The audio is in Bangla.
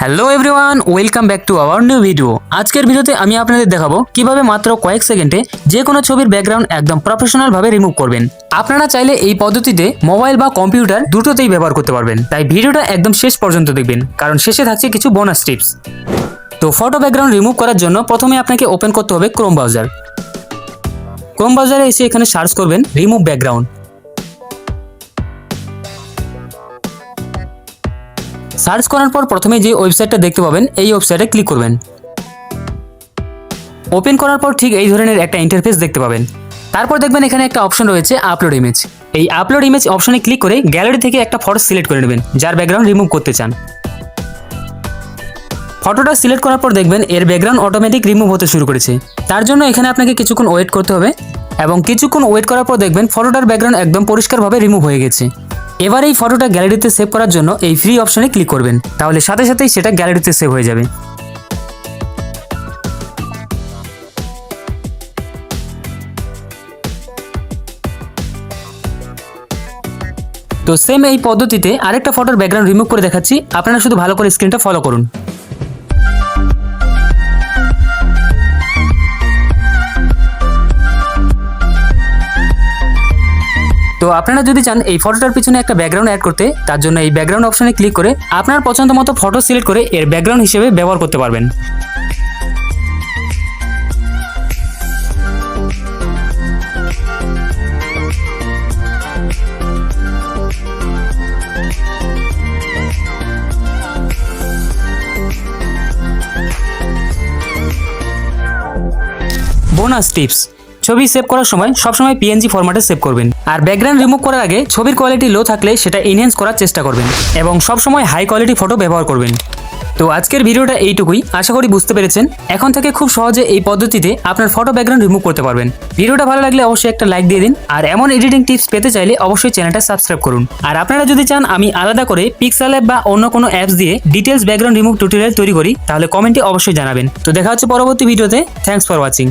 Hello everyone welcome back to our new video আজকের ভিডিওতে আমি আপনাদের দেখাবো কীভাবে মাত্র কয়েক সেকেন্ডে যে কোনো ছবির ব্যাকগ্রাউন্ড একদম প্রফেশনাল ভাবে রিমুভ করবেন। আপনারা চাইলে এই পদ্ধতিতে মোবাইল বা কম্পিউটার দুটোতেই ব্যবহার করতে পারবেন। তাই ভিডিওটা একদম শেষ পর্যন্ত দেখবেন, কারণ শেষে থাকছে কিছু বোনাস টিপস তো ফটো ব্যাকগ্রাউন্ড রিমুভ করার জন্য প্রথমে আপনাকে ওপেন করতে হবে ক্রোম ব্রাউজার ক্রোম ব্রাউজারে এসে এখানে সার্চ করবেন রিমুভ ব্যাকগ্রাউন্ড সার্চ করার পর প্রথমে যে ওয়েবসাইটটা দেখতে পাবেন, এই ওয়েবসাইটে ক্লিক করবেন। ওপেন করার পর ঠিক এই ধরনের একটা ইন্টারফেস দেখতে পাবেন। তারপর দেখবেন এখানে একটা অপশন রয়েছে আপলোড ইমেজ এই আপলোড ইমেজ অপশনে ক্লিক করে গ্যালারি থেকে একটা ফটো সিলেক্ট করে নেবেন, যার ব্যাকগ্রাউন্ড রিমুভ করতে চান। ফটোটা সিলেক্ট করার পর দেখবেন এর ব্যাকগ্রাউন্ড অটোমেটিক রিমুভ হতে শুরু করেছে। তার জন্য এখানে আপনাকে কিছুক্ষণ ওয়েট করতে হবে এবং কিছুক্ষণ ওয়েট করার পর দেখবেন ফটোটার ব্যাকগ্রাউন্ড একদম পরিষ্কারভাবে রিমুভ হয়ে গেছে। এবার এই ফটোটা গ্যালারিতে সেভ করার জন্য এই ফ্রি অপশনে ক্লিক করবেন। তাহলে সাথে সাথেই সেটা গ্যালারিতে সেভ হয়ে যাবে। তো সেম এই পদ্ধতিতে আরেকটা ফটোর ব্যাকগ্রাউন্ড রিমুভ করে দেখাচ্ছি। আপনারা শুধু ভালো করে স্ক্রিনটা ফলো করুন। তো আপনারা যদি চান এই ফটোটার পিছনে একটা ব্যাকগ্রাউন্ড অ্যাড করতে, তার জন্য এই ব্যাকগ্রাউন্ড অপশনে ক্লিক করে আপনার পছন্দ মতো ফটো সিলেক্ট করে এর ব্যাকগ্রাউন্ড হিসেবে ব্যবহার করতে পারবেন। বোনাস টিপস ছবি সেভ করার সময় সবসময় পিএনজি ফরম্যাটে সেভ করবেন। আর ব্যাকগ্রাউন্ড রিমুভ করার আগে ছবির কোয়ালিটি লো থাকলে সেটা এনহ্যান্স করার চেষ্টা করবেন এবং সবসময় হাই কোয়ালিটি ফটো ব্যবহার করবেন। তো আজকের ভিডিওটা এইটুকুই। আশা করি বুঝতে পেরেছেন। এখন থেকে খুব সহজে এই পদ্ধতিতে আপনার ফটো ব্যাকগ্রাউন্ড রিমুভ করতে পারবেন। ভিডিওটা ভালো লাগলে অবশ্যই একটা লাইক দিয়ে দিন। আর এমন এডিটিং টিপস পেতে চাইলে অবশ্যই চ্যানেলটা সাবস্ক্রাইব করুন। আর আপনারা যদি চান আমি আলাদা করে পিক্সেল অ্যাপ বা অন্য কোনো অ্যাপস দিয়ে ডিটেলস ব্যাকগ্রাউন্ড রিমুভ টিউটোরিয়াল তৈরি করি, তাহলে কমেন্টে অবশ্যই জানাবেন। তো দেখা হচ্ছে পরবর্তী ভিডিওতে। Thanks for watching